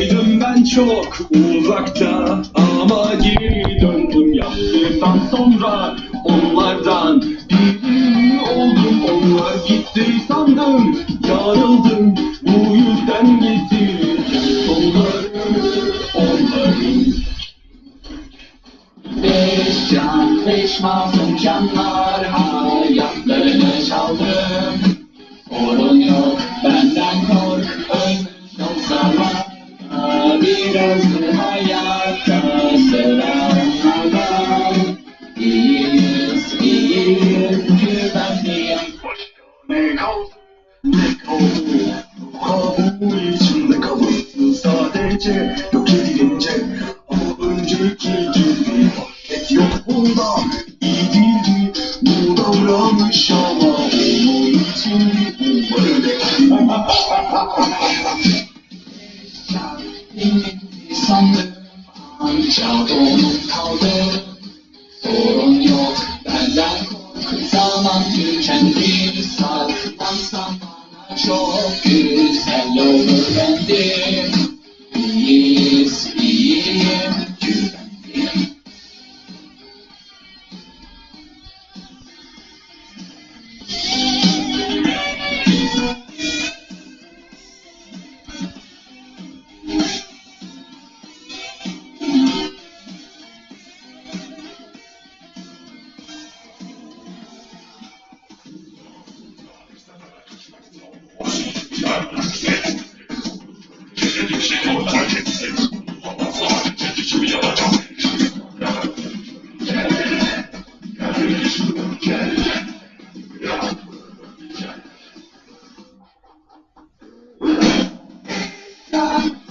Buradaydım ben çok uzakta ama geri döndüm yaptıktan sonra onlardan biri oldum. Onlar gitti sandım yarıldım bu yüzden getirdim sonlarını onların Beş can, beş masum canlar hayatlarını çaldım. Sorun yok, biraz hayatta sıra onlardan. İyiyiz, iyiyiz. Ne kaldı? Ne kaldı? Kabul içinde Ama önceki gibi Hareket yok bunda İyi değildi. Bu ancak donup kaldım. Sorun yok, benden kork, zaman tükendi. Saklansan bana çok güzel Yeah.